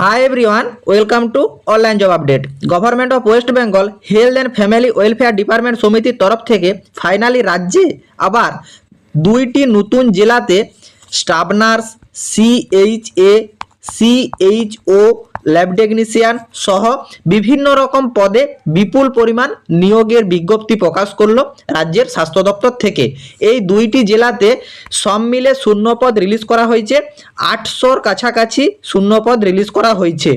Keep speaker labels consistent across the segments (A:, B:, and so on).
A: Hi everyone welcome to online job update government of West Bengal health and family welfare department সমিতির তরফ থেকে finally রাজ্যে আবার দুইটি নতুন জেলাতে staff nurse CH A CH O lab technician সহ বিভিন্ন রকম পদে বিপুল পরিমাণ নিয়োগের বিজ্ঞপ্তি প্রকাশ করল রাজ্যের স্বাস্থ্য দপ্তর থেকে। এই দুইটি জেলাতে সব মিলে শূন্যপদ রিলিজ করা হয়েছে। আটশোর কাছাকাছি শূন্যপদ রিলিজ করা হয়েছে।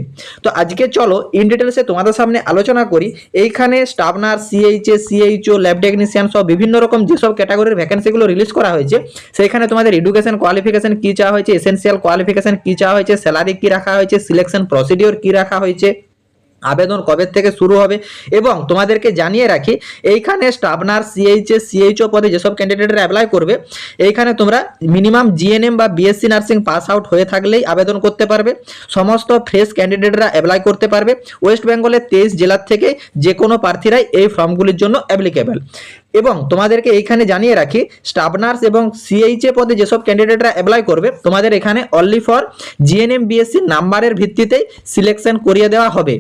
A: তো আজকে চলো ইন ডিটেলসে তোমাদের সামনে আলোচনা করি। এইখানে staff nurse CHA CHO lab technician সহ বিভিন্ন রকম যেসব ক্যাটাগরির ভ্যাকেন্সিগুলো রিলিজ করা হয়েছে, সেইখানে তোমাদের এডুকেশন কোয়ালিফিকেশন কী চাওয়া হয়েছে এসেন্সিয়াল কোয়ালিফিকেশন কী চাওয়া হয়েছে স্যালারি কী রাখা হয়েছে সিলেকশন প্রসিডিওর কী রাখা হয়েছে? আবেদন কবে থেকে শুরু হবে? এবং তোমাদেরকে জানিয়ে রাখি, এইখানে স্টাফ নার্স সিএইচএস সিএইচও পদে যেসব ক্যান্ডিডেটরা অ্যাপ্লাই করবে, এইখানে তোমরা মিনিমাম জিএনএম বা বিএসসি নার্সিং পাস আউট হয়ে থাকলেই আবেদন করতে পারবে। সমস্ত ফ্রেশ ক্যান্ডিডেটরা অ্যাপ্লাই করতে পারবে। ওয়েস্ট বেঙ্গলের তেইশ জেলার থেকে যে কোনো প্রার্থীরাই এই ফর্মগুলির জন্য অ্যাপ্লিকেবল এবং তোমাদেরকে এইখানে জানিয়ে রাখি স্টাফ নার্স এবং সিএইচএ পদে যেসব ক্যান্ডিডেটরা অ্যাপ্লাই করবে, তোমাদের এখানে অনলি ফর জিএনএম বিএসসি নাম্বারের ভিত্তিতেই সিলেকশন করিয়ে দেওয়া হবে।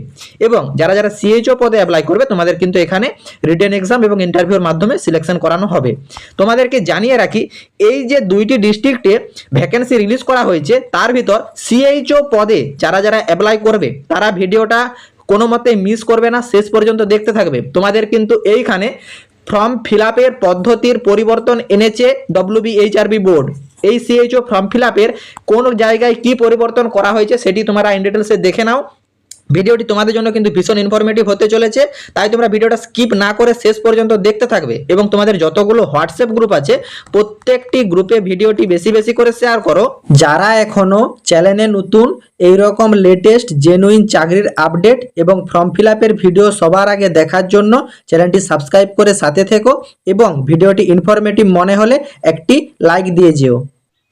A: এবং যারা যারা সিএইচও পদে অ্যাপ্লাই করবে, তোমাদের কিন্তু এখানে রিটেন এক্সাম এবং ইন্টারভিউর মাধ্যমে সিলেকশন করানো হবে। তোমাদেরকে জানিয়ে রাখি, এই যে দুইটি ডিস্ট্রিক্টে ভ্যাকেন্সি রিলিজ করা হয়েছে, তার ভিতর সিএইচও পদে যারা যারা অ্যাপ্লাই করবে, তারা ভিডিওটা কোনো মতে মিস করবে না, শেষ পর্যন্ত দেখতে থাকবে। তোমাদের কিন্তু এইখানে ফর্ম ফিল পদ্ধতির পরিবর্তন এনেছে ডব্লিউবিএইচআরবি বোর্ড। এই সিএইচও ফর্ম ফিল কোন জায়গায় কি পরিবর্তন করা হয়েছে সেটি তোমরা ইন ডিটেলসে দেখে নাও। ভিডিওটি তোমাদের জন্য কিন্তু ভীষণ ইনফরমেটিভ হতে চলেছে। তাই তোমরা ভিডিওটা স্কিপ না করে শেষ পর্যন্ত দেখতে থাকবে এবং তোমাদের যতগুলো হোয়াটসঅ্যাপ গ্রুপ আছে, প্রত্যেকটি গ্রুপে ভিডিওটি বেশি বেশি করে শেয়ার করো। যারা এখনও চ্যানেলে নতুন এই রকম লেটেস্ট জেনুইন চাকরির আপডেট এবং ফর্ম ফিল ভিডিও সবার আগে দেখার জন্য চ্যানেলটি সাবস্ক্রাইব করে সাথে থেকো এবং ভিডিওটি ইনফরমেটিভ মনে হলে একটি লাইক দিয়ে যেও।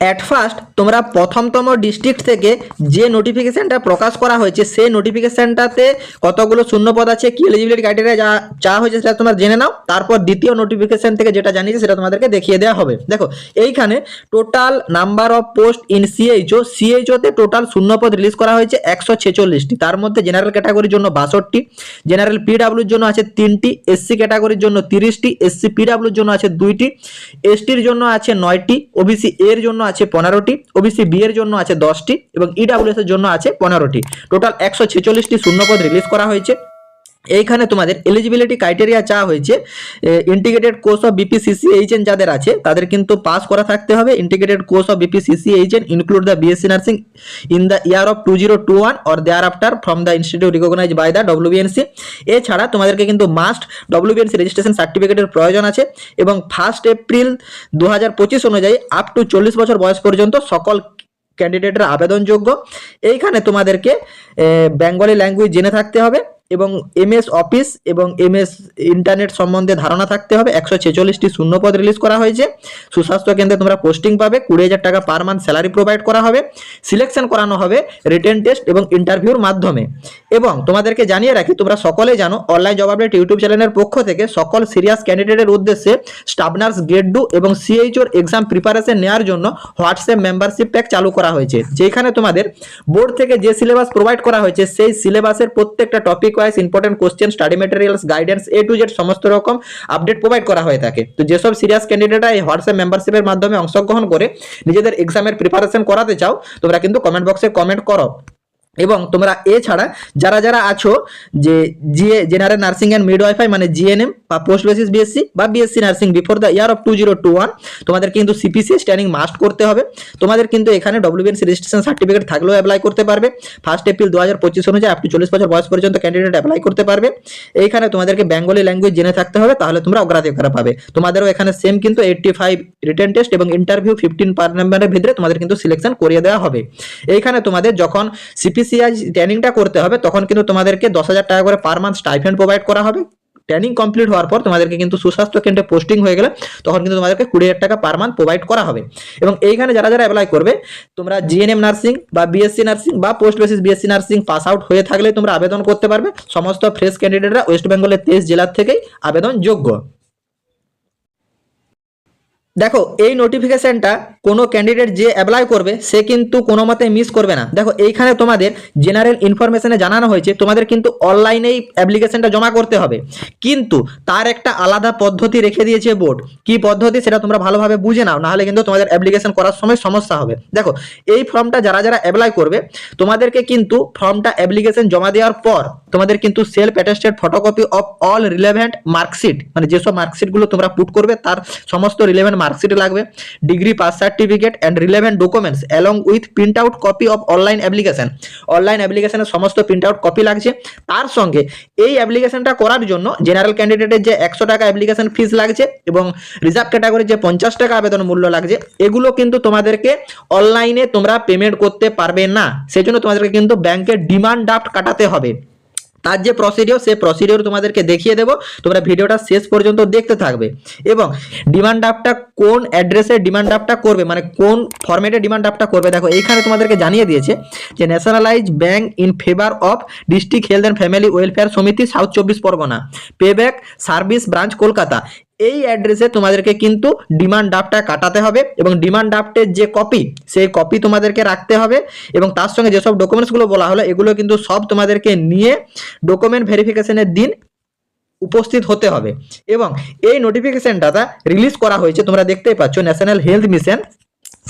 A: অ্যাট ফার্স্ট তোমরা প্রথমতম ডিস্ট্রিক্ট থেকে যে নোটিফিকেশনটা প্রকাশ করা হয়েছে, সেই নোটিফিকেশনটাতে কতগুলো শূন্যপদ আছে, কি এলিজিবিলিটি ক্রাইটেরিয়া যা চাওয়া হয়েছে সেটা তোমরা জেনে নাও। তারপর দ্বিতীয় নোটিফিকেশন থেকে যেটা জানিয়েছে সেটা তোমাদেরকে দেখিয়ে দেওয়া হবে। দেখো, এইখানে total number of post in CHO সিএইচওতে total শূন্যপদ রিলিজ করা হয়েছে একশো ছেচল্লিশটি। তার মধ্যে জেনারেল ক্যাটাগরির জন্য বাষট্টি জেনারেল পিডাব্লিউর জন্য আছে তিনটি এসসি ক্যাটাগরির জন্য তিরিশটি এসসি পিডাব্লিউর জন্য আছে দুইটি এসটির জন্য আছে নয়টি ওবিসি এর জন্য আছে পনেরোটি ওবিসি বি এর জন্য আছে দশটি এবং ইডাব্লিউএস এর জন্য আছে পনেরোটি। টোটাল একশো ছেচল্লিশটি শূন্যপদ রিলিজ করা হয়েছে। এইখানে তোমাদের এলিজিবিলিটি ক্রাইটেরিয়া চা হয়েছে integrated course of BPCC HN যাদের আছে, তাদের কিন্তু পাস করা থাকতে হবে। Integrated course of BPCC HN include the BSc nursing in the year of two zero two one or thereafter from the institute recognise by the WBNC এছাড়া তোমাদেরকে কিন্তু মাস্ট ডব্লিউবিএনসি রেজিস্ট্রেশন সার্টিফিকেটের প্রয়োজন আছে এবং ফার্স্ট এপ্রিল দু হাজার পঁচিশ অনুযায়ী আপ টু চল্লিশ বছর বয়স পর্যন্ত সকল ক্যান্ডিডেটরা আবেদনযোগ্য। এইখানে তোমাদেরকে বেঙ্গলি ল্যাঙ্গুয়েজ জেনে থাকতে হবে। এবং এমএস অফিস এবং এমএস ইন্টারনেট সম্বন্ধে ধারণা থাকতে হবে। একশো ছেচল্লিশটি শূন্যপদ রিলিজ করা হয়েছে। সুস্বাস্থ্য কেন্দ্রে তোমরা পোস্টিং পাবে। কুড়ি হাজার টাকা পার মান্থ স্যালারি প্রোভাইড করা হবে। সিলেকশন করানো হবে রিটেন টেস্ট এবং ইন্টারভিউর মাধ্যমে। এবং তোমাদেরকে জানিয়ে রাখি, তোমরা সকলে জানো অনলাইন জব আপডেট ইউটিউব চ্যানেলের পক্ষ থেকে সকল সিরিয়াস ক্যান্ডিডেটের উদ্দেশ্যে স্টাফ নার্স গ্রেড টু এবং সিএইচওর এক্সাম প্রিপারেশন নেওয়ার জন্য হোয়াটসঅ্যাপ মেম্বারশিপ প্যাক চালু করা হয়েছে। যেখানে তোমাদের বোর্ড থেকে যে সিলেবাস প্রোভাইড করা হয়েছে, সেই সিলেবাসের প্রত্যেকটা topic wise important question study materials guidance A to Z সমস্ত রকম আপডেট প্রোভাইড করা হয়ে থাকে। তো যেসব সিরিয়াস ক্যান্ডিডেটরা এই হোয়াটসঅ্যাপ মেম্বারশিপের মাধ্যমে অংশগ্রহণ করে, নিজেদের এক্সামের প্রিপারেশন করাতে চাও, তোমরা কিন্তু কমেন্ট বক্সে কমেন্ট করো। এবং তোমরা এছাড়া যারা যারা আছো যে GA general nursing and midwifery মানে জিএনএম বা পোস্ট বেসিস বিএসসি বা BSc nursing before the year of two zero two one তোমাদের কিন্তু সিপিসিএস ট্রেনিং মাস্ট করতে হবে। তোমাদের কিন্তু এখানে ডব্লিউবিএনসি রেজিস্ট্রেশন সার্টিফিকেট থাকলেও অ্যাপ্লাই করতে পারবে। ফার্স্ট এপ্রিল দু হাজার পঁচিশ অনুযায়ী আপনি চল্লিশ বছর বয়স পর্যন্ত ক্যান্ডিডেট অ্যাপ্লাই করতে পারবে। এইখানে তোমাদেরকে বেঙ্গলি ল্যাঙ্গুয়েজ জেনে থাকতে হবে, তাহলে তোমরা অগ্রাধিকার পাবে। তোমাদেরও এখানে সেম কিন্তু এইটটি ফাইভ রিটেন টেস্ট এবং ইন্টারভিউ ফিফটিন পার নাম্বারের ভিতরে তোমাদের কিন্তু সিলেকশন করিয়ে দেওয়া হবে। এইখানে তোমাদের যখন সিপিসিআই ট্রেনিংটা করতে হবে, তখন কিন্তু তোমাদেরকে দশ হাজার টাকা করে পার মান্থ স্টাইফেন্ড প্রোভাইড করা হবে। ট্রেনিং কমপ্লিট হওয়ার পর তোমাদেরকে কিন্তু সুস্বাস্থ্য কেন্দ্রে পোস্টিং হয়ে গেলে তখন কিন্তু তোমাদেরকে কুড়ি হাজার টাকা পার মান্থ প্রোভাইড করা হবে। এবং এইখানে যারা যারা অ্যাপ্লাই করবে, তোমরা জিএনএম নার্সিং বা বিএসসি নার্সিং বা post basis BSc nursing pass out হয়ে থাকলে তোমরা আবেদন করতে পারবে। সমস্ত ফ্রেশ ক্যান্ডিডেটরা ওয়েস্ট বেঙ্গলের তেইশ জেলার থেকেই আবেদন যোগ্য দেখো, এই নোটিফিকেশনটা কোনো ক্যান্ডিডেট যে অ্যাপ্লাই করবে, সে কিন্তু কোনো মতে মিস করবে না। দেখো, এইখানে তোমাদের জেনারেল ইনফরমেশনে জানানো হয়েছে, তোমাদের কিন্তু অনলাইনেই অ্যাপ্লিকেশনটা জমা করতে হবে। কিন্তু তার একটা আলাদা পদ্ধতি রেখে দিয়েছে বোর্ড কি পদ্ধতি? সেটা তোমরা ভালোভাবে বুঝে নাও, নাহলে কিন্তু তোমাদের অ্যাপ্লিকেশন করার সময় সমস্যা হবে। দেখো, এই ফর্মটা যারা যারা অ্যাপ্লাই করবে, তোমাদেরকে কিন্তু ফর্মটা অ্যাপ্লিকেশন জমা দেওয়ার পর, তোমাদের কিন্তু self attested photocopy of all relevant marksheet মানে যেসব মার্কশিটগুলো তোমরা পুট করবে, তার সমস্ত রিলেভেন্ট মার্কশিট লাগবে degree pass certificate and relevant documents along with print out copy of online application online অ্যাপ্লিকেশনের সমস্ত প্রিন্ট আউট কপি লাগছে। তার সঙ্গে এই অ্যাপ্লিকেশনটা করার জন্য জেনারেল ক্যান্ডিডেটের যে একশো টাকা অ্যাপ্লিকেশন ফিস লাগছে এবং রিজার্ভ ক্যাটাগরির যে পঞ্চাশ টাকা আবেদন মূল্য লাগছে, এগুলো কিন্তু তোমাদেরকে অনলাইনে তোমরা পেমেন্ট করতে পারবে না। সেই জন্য তোমাদেরকে কিন্তু ব্যাংকের ডিমান্ড ড্রাফট কাটাতে হবে। তার যে প্রসিডিওর সে প্রসিডিওর তোমাদেরকে দেখিয়ে দেবো। তোমরা ভিডিওটা শেষ পর্যন্ত দেখতে থাকবে। এবং ডিমান্ড ড্রাফটটা কোন অ্যাড্রেসে ডিমান্ড ড্রাফটটা করবে মানে কোন ফরম্যাটে ডিমান্ড ড্রাফটটা করবে, দেখো এইখানে তোমাদেরকে জানিয়ে দিয়েছে যে nationalise bank in favour of district health and family welfare সমিতি, সাউথ চব্বিশ Parganas. Payback service branch Kolkata. এই অ্যাড্রেসে তোমাদেরকে কিন্তু ডিমান্ড ড্রাফটটা কাটাতে হবে এবং ডিমান্ড ড্রাফটের যে কপি সেই কপি তোমাদেরকে রাখতে হবে এবং তার সঙ্গে যেসব ডকুমেন্টসগুলো বলা হলো, এগুলো কিন্তু সব তোমাদেরকে নিয়ে ডকুমেন্ট ভেরিফিকেশনের দিন উপস্থিত হতে হবে। এবং এই নোটিফিকেশনটা রিলিজ করা হয়েছে, তোমরা দেখতেই পাচ্ছ ন্যাশনাল হেলথ মিশন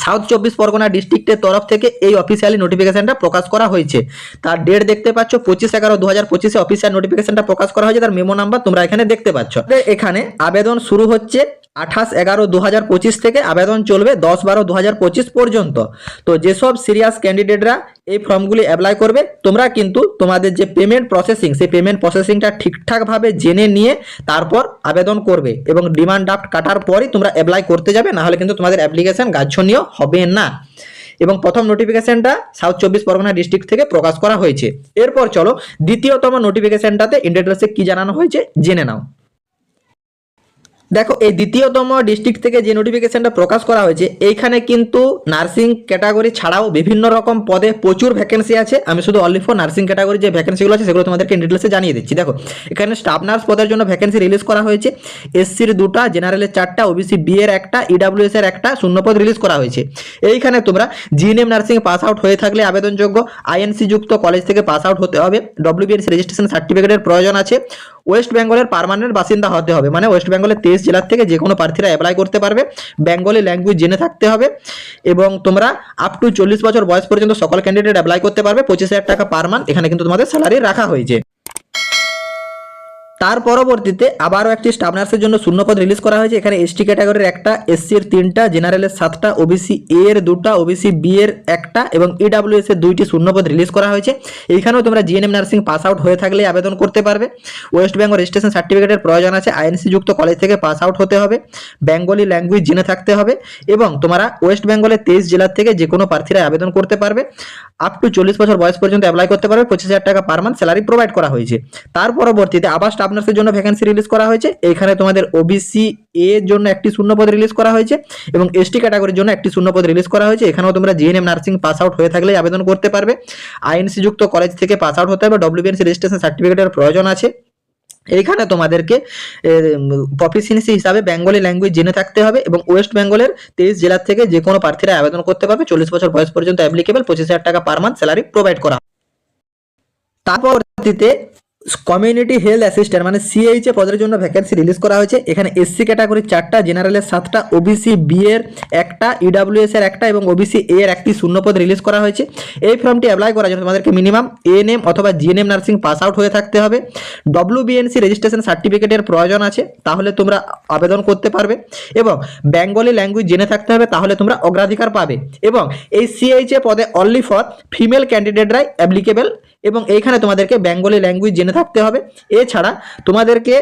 A: সাউথ চব্বিশ পরগনা ডিস্ট্রিক্টের তরফ থেকে এই অফিসিয়ালি নোটিফিকেশনটা প্রকাশ করা হয়েছে। তার ডেট দেখতে পাচ্ছ পঁচিশ এগারো দু হাজার পঁচিশে অফিসিয়াল নোটিফিকেশনটা প্রকাশ করা হয়েছে। তার মেমো নাম্বার তোমরা এখানে দেখতে পাচ্ছ। এখানে আবেদন শুরু হচ্ছে আঠাশ এগারো দু হাজার পঁচিশ থেকে আবেদন চলবে দশ বারো দু হাজার পঁচিশ পর্যন্ত। তো যেসব সিরিয়াস ক্যান্ডিডেটরা এই ফর্মগুলি অ্যাপ্লাই করবে, তোমরা কিন্তু তোমাদের যে পেমেন্ট প্রসেসিং সেই পেমেন্ট প্রসেসিংটা ঠিকঠাকভাবে জেনে নিয়ে তারপর আবেদন করবে এবং ডিমান্ড ড্রাফট কাটার পরই তোমরা অ্যাপ্লাই করতে যাবে, নাহলে কিন্তু তোমাদের অ্যাপ্লিকেশন গাচ্ছনীয় হবে না। এবং প্রথম নোটিফিকেশনটা সাউথ চব্বিশ পরগনা ডিস্ট্রিক্ট থেকে প্রকাশ করা হয়েছে। এরপর চলো দ্বিতীয়তম নোটিফিকেশনটাতে ইন্ডিয়াট্রাসে কি জানানো হয়েছে, জেনে নাও। দেখো, এই দ্বিতীয়তম ডিস্ট্রিক্ট থেকে যে নোটিফিকেশনটা প্রকাশ করা হয়েছে, এইখানে কিন্তু নার্সিং ক্যাটাগরি ছাড়াও বিভিন্ন রকম পদে প্রচুর ভ্যাকেন্সি আছে। আমি শুধু অনলি ফর নার্সিং ক্যাটাগরি যে ভ্যাকেন্সিগুলো আছে, সেগুলো তোমাদেরকে ডিটেলসে জানিয়ে দিচ্ছি। দেখো, এখানে স্টাফ নার্স পদের জন্য ভ্যাকেন্সি রিলিজ করা হয়েছে। এসসির দুটা জেনারেলের চারটা ওবিসি বি এর একটা ইডাব্লিউএস এর একটা শূন্যপদ রিলিজ করা হয়েছে। এইখানে তোমরা জিএনএম নার্সিং পাস আউট হয়ে থাকলে আবেদনযোগ্য আইএনসি যুক্ত কলেজ থেকে পাস আউট হতে হবে। ডব্লিউবিএনসি রেজিস্ট্রেশন সার্টিফিকেটের প্রয়োজন আছে। ওয়েস্ট বেঙ্গলের পারমানেন্ট বাসিন্দা হতে হবে। মানে ওয়েস্ট বেঙ্গলের তেইশ জেলার থেকে যে কোনো প্রার্থীরা অ্যাপ্লাই করতে পারবে। বেঙ্গলি ল্যাঙ্গুয়েজ জেনে থাকতে হবে। এবং তোমরা আপ টু চল্লিশ বছর বয়স পর্যন্ত সকল ক্যান্ডিডেট অ্যাপ্লাই করতে পারবে। পঁচিশ হাজার টাকা পার মান্থ এখানে কিন্তু তোমাদের স্যালারি রাখা হয়েছে। তার পরবর্তীতে আবারও একটি স্টাফ নার্সের জন্য শূন্যপদ রিলিজ করা হয়েছে। এখানে এসটি ক্যাটাগরির একটা এসসি এর তিনটা জেনারেলের সাতটা ওবিসি এ এর দুটা ওবিসি বি এর একটা এবং ইডাব্লিউএস এর দুইটি শূন্যপদ রিলিজ করা হয়েছে। এইখানেও তোমরা জিএনএম নার্সিং পাস আউট হয়ে থাকলে আবেদন করতে পারবে। ওয়েস্ট বেঙ্গল রেজিস্ট্রেশন সার্টিফিকেটের প্রয়োজন আছে। আইএনসি যুক্ত কলেজ থেকে পাস আউট হতে হবে। বেঙ্গলি ল্যাঙ্গুয়েজ জেনে থাকতে হবে এবং তোমরা ওয়েস্ট বেঙ্গলের তেইশ জেলার থেকে যে কোনো প্রার্থীরা আবেদন করতে পারবে। আপ টু চল্লিশ বছর বয়স পর্যন্ত অ্যাপ্লাই করতে পারবে। পঁচিশ হাজার টাকা পার মান্থ স্যালারি প্রোভাইড করা হয়েছে। তার পরবর্তীতে আবার স্টাফ নার্সের জন্য ভ্যাকেন্সি রিলিজ করা হয়েছে। এখানে তোমাদের ওবিসি এর জন্য একটি শূন্যপদ রিলিজ করা হয়েছে এবং এসটি ক্যাটাগরির জন্য একটি শূন্যপদ রিলিজ করা হয়েছে। এখানেও তোমরা জিএনএম নার্সিং পাস আউট হয়ে থাকলে আবেদন করতে পারবে। আইএনসি যুক্ত কলেজ থেকে পাস আউট হতে হবে। ডব্লিউবিএনসি রেজিস্ট্রেশন সার্টিফিকেটের প্রয়োজন আছে। এইখানে তোমাদেরকে প্রফিসিয়েন্সি হিসাবে বেঙ্গলি ল্যাঙ্গুয়েজ জেনে থাকতে হবে এবং ওয়েস্ট বেঙ্গলের তেইশ জেলার থেকে যে কোনো প্রার্থীরা আবেদন করতে পারবে। চল্লিশ বছর বয়স পর্যন্ত অ্যাপ্লিকেবল পঁচিশ হাজার টাকা পার মান্থ স্যালারি প্রোভাইড করা। হবে। কমিউনিটি হেলথ অ্যাসিস্ট্যান্ট মানে সিএইচ এ পদের জন্য ভ্যাকেন্সি রিলিজ করা হয়েছে। এখানে এসসি ক্যাটাগরি চারটা জেনারেলের সাতটা ওবিসি বি এর একটা ইডাব্লিউএস এর একটা এবং ওবিসি এ এর একটি শূন্যপদ রিলিজ করা হয়েছে। এই ফর্মটি অ্যাপ্লাই করার জন্য তোমাদেরকে মিনিমাম এএনএম অথবা জিএনএম নার্সিং পাস আউট হয়ে থাকতে হবে। ডব্লিউ ডব্লিউবিএনসি রেজিস্ট্রেশন সার্টিফিকেটের প্রয়োজন আছে, তাহলে তোমরা আবেদন করতে পারবে এবং বেঙ্গলি ল্যাঙ্গুয়েজ জেনে থাকতে হবে, তাহলে তোমরা অগ্রাধিকার পাবে এবং এই সিএইচ এ পদে অনলি ফর ফিমেল ক্যান্ডিডেটরাই অ্যাপ্লিকেবল এবং এইখানে তোমাদেরকে বেঙ্গলি ল্যাঙ্গুয়েজ জেনে থাকতে হবে। এছাড়া তোমাদেরকে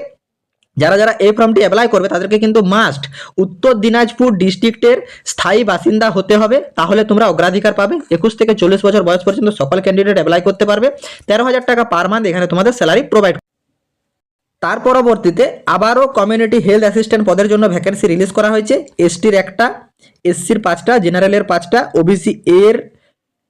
A: যারা যারা এই ফর্মটি অ্যাপ্লাই করবে, তাদেরকে কিন্তু মাস্ট উত্তর দিনাজপুর ডিস্ট্রিক্টের স্থায়ী বাসিন্দা হতে হবে। তাহলে তোমরা অগ্রাধিকার পাবে। একুশ থেকে চল্লিশ বছর বয়স পর্যন্ত সকল ক্যান্ডিডেট অ্যাপ্লাই করতে পারবে। তেরো হাজার টাকা পার মান্থ এখানে তোমাদের স্যালারি প্রোভাইড তার পরবর্তীতে আবারও কমিউনিটি হেলথ অ্যাসিস্ট্যান্ট পদের জন্য ভ্যাকেন্সি রিলিজ করা হয়েছে। এসটির একটা এসসির পাঁচটা জেনারেলের পাঁচটা ওবিসি এর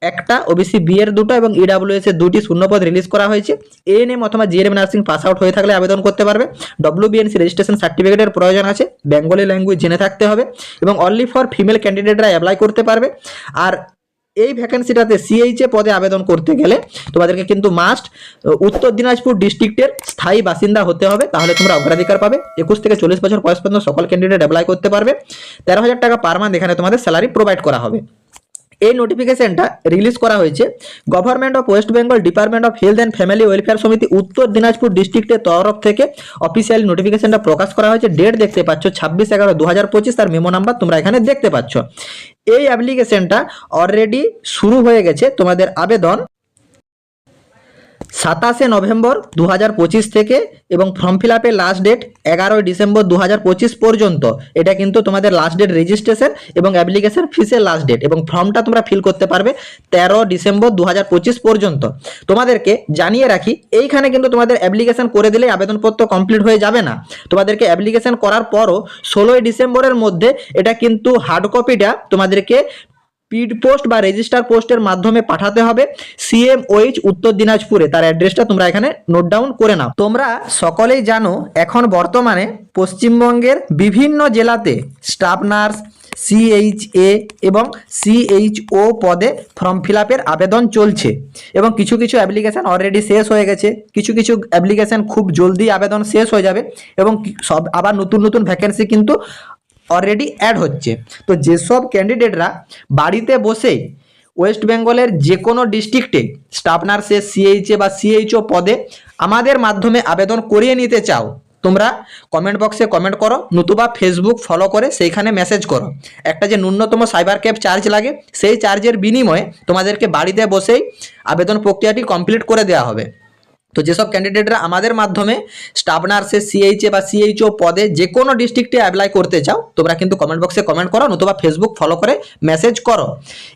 A: একটা ওবিসি বি এর দুটো এবং ইডাব্লিউএস এর দুটি শূন্যপদ রিলিজ করা হয়েছে। এএনএম অথবা জিএনএম নার্সিং পাস আউট হয়ে থাকলে আবেদন করতে পারবে। ডব্লিউবিএনসি রেজিস্ট্রেশন সার্টিফিকেটের প্রয়োজন আছে। বেঙ্গলি ল্যাঙ্গুয়েজ জেনে থাকতে হবে এবং অনলি ফর ফিমেল ক্যান্ডিডেটরা অ্যাপ্লাই করতে পারবে। আর এই ভ্যাকেন্সিটাতে সিএইচএ পদে আবেদন করতে গেলে তোমাদেরকে কিন্তু মাস্ট উত্তর দিনাজপুর ডিস্ট্রিক্টের স্থায়ী বাসিন্দা হতে হবে। তাহলে তোমরা অগ্রাধিকার পাবে। একুশ থেকে চল্লিশ বছর বয়স পর্যন্ত সকল ক্যান্ডিডেট অ্যাপ্লাই করতে পারবে। তেরো হাজার টাকা পার মান্থ এখানে তোমাদের স্যালারি প্রোভাইড করা হবে। এই নোটিফিকেশনটা রিলিজ করা হয়েছে। Government of West Bengal department of health and family welfare সমিতি উত্তর দিনাজপুর ডিস্ট্রিক্টের তরফ থেকে অফিসিয়াল নোটিফিকেশনটা প্রকাশ করা হয়েছে। ডেট দেখতে পাচ্ছ, ছাব্বিশ এগারো দু হাজার পঁচিশ, তার মেমো নাম্বার তোমরা এখানে দেখতে পাচ্ছ। এই অ্যাপ্লিকেশনটা অলরেডি শুরু হয়ে গেছে। তোমাদের আবেদন সাতাশে নভেম্বর দু হাজার পঁচিশ থেকে এবং ফর্ম ফিল আপের লাস্ট ডেট এগারোই ডিসেম্বর দু হাজার পঁচিশ পর্যন্ত। এটা কিন্তু তোমাদের লাস্ট ডেট রেজিস্ট্রেশন এবং অ্যাপ্লিকেশন ফিসের লাস্ট ডেট এবং ফর্মটা তোমরা ফিল করতে পারবে তেরো ডিসেম্বর দু হাজার পঁচিশ পর্যন্ত। তোমাদেরকে জানিয়ে রাখি, এইখানে কিন্তু তোমাদের অ্যাপ্লিকেশন করে দিলেই আবেদনপত্র কমপ্লিট হয়ে যাবে না। তোমাদেরকে অ্যাপ্লিকেশন করার পরও ষোলোই ডিসেম্বরের মধ্যে এটা কিন্তু হার্ড কপিটা তোমাদেরকে স্পিড পোস্ট বা রেজিস্টার পোস্টের মাধ্যমে পাঠাতে হবে। সিএম ওইচ উত্তর দিনাজপুরে, তার অ্যাড্রেসটা তোমরা এখানে নোট ডাউন করে নাও। তোমরা সকলেই জানো, এখন বর্তমানে পশ্চিমবঙ্গের বিভিন্ন জেলাতে স্টাফ নার্স সিএইচএ এবং সিএইচও পদে ফর্ম ফিল আবেদন চলছে এবং কিছু কিছু অ্যাপ্লিকেশান অলরেডি শেষ হয়ে গেছে। কিছু কিছু অ্যাপ্লিকেশান খুব জলদি আবেদন শেষ হয়ে যাবে এবং সব আবার নতুন নতুন ভ্যাকেন্সি কিন্তু অলরেডি অ্যাড হচ্ছে। তো যেসব ক্যান্ডিডেটরা বাড়িতে বসেই ওয়েস্ট বেঙ্গলের যে কোনো ডিস্ট্রিক্টে স্টাফ নার্সের সিএইচএ বা সিএইচও পদে আমাদের মাধ্যমে আবেদন করিয়ে নিতে চাও, তোমরা কমেন্ট বক্সে কমেন্ট করো, নতুবা ফেসবুক ফলো করে সেইখানে মেসেজ করো। একটা যে ন্যূনতম সাইবার ক্যাব চার্জ লাগে, সেই চার্জের বিনিময়ে তোমাদেরকে বাড়িতে বসেই আবেদন প্রক্রিয়াটি কমপ্লিট করে দেওয়া হবে। তো যেসব ক্যান্ডিডেটরা আমাদের মাধ্যমে স্টাফ নার্সের সিএইচএ বা সিএইচও পদে যে কোনো ডিস্ট্রিক্টে অ্যাপ্লাই করতে চাও, তোমরা কিন্তু কমেন্ট বক্সে কমেন্ট করো, নতুবা ফেসবুক ফলো করে মেসেজ করো।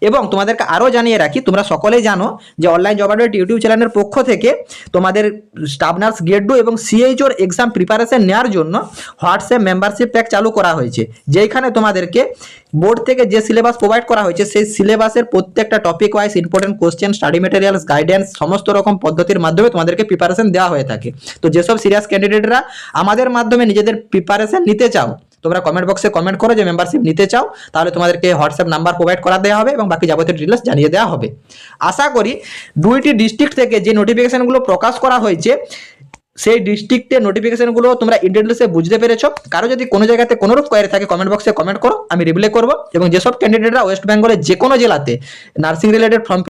A: এবং তোমাদেরকে আরও জানিয়ে রাখি, তোমরা সকলেই জানো যে অনলাইন জব আপডেট ইউটিউব চ্যানেলের পক্ষ থেকে তোমাদের স্টাফ নার্স গ্রেড টু এবং সিএইচওর এক্সাম প্রিপারেশন নেওয়ার জন্য হোয়াটসঅ্যাপ মেম্বারশিপ প্যাক চালু করা হয়েছে যেখানে তোমাদেরকে বোর্ড থেকে যে সিলেবাস প্রোভাইড করা হয়েছে, সেই সিলেবাসের প্রত্যেকটা topic wise important question study materials guidance সমস্ত রকম পদ্ধতির মাধ্যমে তোমাদেরকে প্রিপারেশন দেওয়া হয়ে থাকে। তো যেসব সিরিয়াস ক্যান্ডিডেটরা আমাদের মাধ্যমে নিজেদের প্রিপারেশন নিতে চাও, তোমরা কমেন্ট বক্সে কমেন্ট করো যে মেম্বারশিপ নিতে চাও, তাহলে তোমাদেরকে হোয়াটসঅ্যাপ নাম্বার প্রোভাইড করা দেওয়া হবে এবং বাকি যাবতীয় ডিটেলস জানিয়ে দেওয়া হবে। আশা করি দুইটি ডিস্ট্রিক্ট থেকে যে নোটিফিকেশনগুলো প্রকাশ করা হয়েছে সেই ডিস্ট্রিক্টের নোটিফিকেশনগুলো তোমরা ইন্টারনেটে বুঝতে পেরেছ। কারও যদি কোনো জায়গাতে কোনো রূপ কোয়ারি থাকে কমেন্ট বক্সে কমেন্ট করো, আমি রিপ্লাই করব। এবং যেসব ক্যান্ডিডেটরা ওয়েস্ট বেঙ্গলের যে কোনো জেলাতে নার্সিং রিলেটেড ফর্ম